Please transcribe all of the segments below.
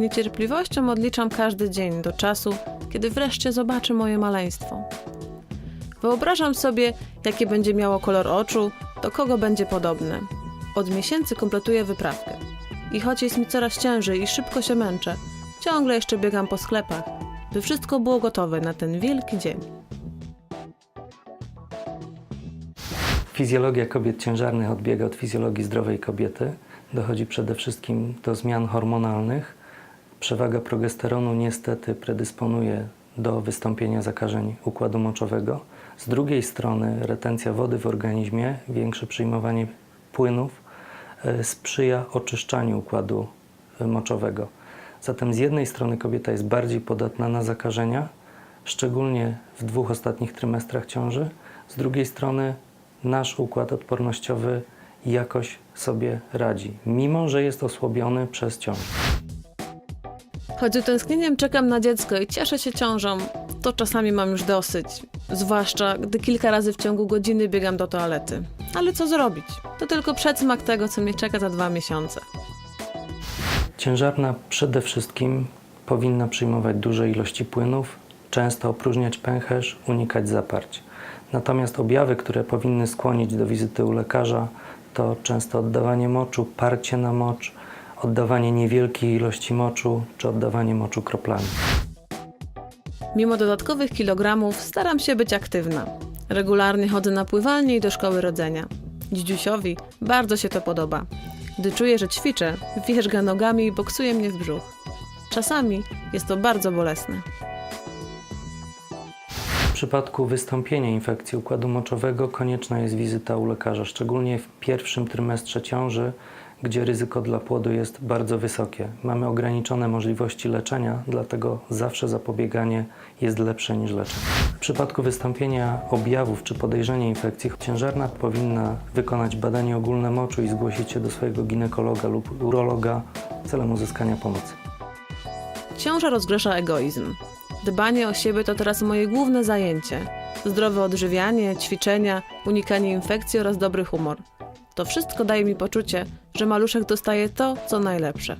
Niecierpliwością odliczam każdy dzień do czasu, kiedy wreszcie zobaczy moje maleństwo. Wyobrażam sobie, jakie będzie miało kolor oczu, do kogo będzie podobne. Od miesięcy kompletuję wyprawkę. I choć jest mi coraz ciężej i szybko się męczę, ciągle jeszcze biegam po sklepach, by wszystko było gotowe na ten wielki dzień. Fizjologia kobiet ciężarnych odbiega od fizjologii zdrowej kobiety. Dochodzi przede wszystkim do zmian hormonalnych. Przewaga progesteronu niestety predysponuje do wystąpienia zakażeń układu moczowego. Z drugiej strony retencja wody w organizmie, większe przyjmowanie płynów e, sprzyja oczyszczaniu układu e, moczowego. Zatem z jednej strony kobieta jest bardziej podatna na zakażenia, szczególnie w dwóch ostatnich trymestrach ciąży. Z drugiej strony nasz układ odpornościowy jakoś sobie radzi, mimo że jest osłabiony przez ciążę. Choć z utęsknieniem czekam na dziecko i cieszę się ciążą, to czasami mam już dosyć. Zwłaszcza gdy kilka razy w ciągu godziny biegam do toalety. Ale co zrobić? To tylko przedsmak tego, co mnie czeka za dwa miesiące. Ciężarna przede wszystkim powinna przyjmować duże ilości płynów, często opróżniać pęcherz, unikać zaparć. Natomiast objawy, które powinny skłonić do wizyty u lekarza, to często oddawanie moczu, parcie na mocz, oddawanie niewielkiej ilości moczu czy oddawanie moczu kroplami. Mimo dodatkowych kilogramów staram się być aktywna. Regularnie chodzę na pływalnię i do szkoły rodzenia. Dzidziusiowi bardzo się to podoba. Gdy czuję, że ćwiczę, wierzga nogami i boksuje mnie w brzuch. Czasami jest to bardzo bolesne. W przypadku wystąpienia infekcji układu moczowego konieczna jest wizyta u lekarza, szczególnie w pierwszym trymestrze ciąży, gdzie ryzyko dla płodu jest bardzo wysokie. Mamy ograniczone możliwości leczenia, dlatego zawsze zapobieganie jest lepsze niż leczenie. W przypadku wystąpienia objawów czy podejrzenia infekcji, ciężarna powinna wykonać badanie ogólne moczu i zgłosić się do swojego ginekologa lub urologa celem uzyskania pomocy. Ciąża rozgrzesza egoizm. Dbanie o siebie to teraz moje główne zajęcie. Zdrowe odżywianie, ćwiczenia, unikanie infekcji oraz dobry humor. To wszystko daje mi poczucie, że maluszek dostaje to, co najlepsze.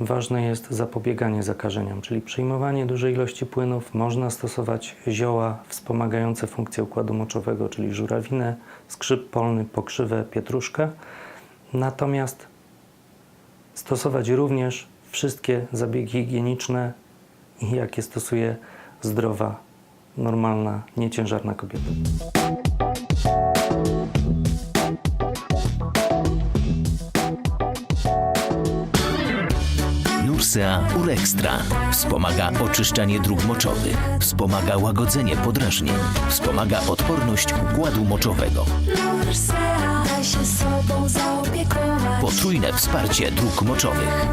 Ważne jest zapobieganie zakażeniom, czyli przyjmowanie dużej ilości płynów. Można stosować zioła wspomagające funkcję układu moczowego, czyli żurawinę, skrzyp polny, pokrzywę, pietruszkę. Natomiast stosować również wszystkie zabiegi higieniczne, jakie stosuje zdrowa, normalna, nieciężarna kobieta. Nursea Urextra wspomaga oczyszczanie dróg moczowych, wspomaga łagodzenie podrażnień, wspomaga odporność układu moczowego. Potrójne wsparcie dróg moczowych.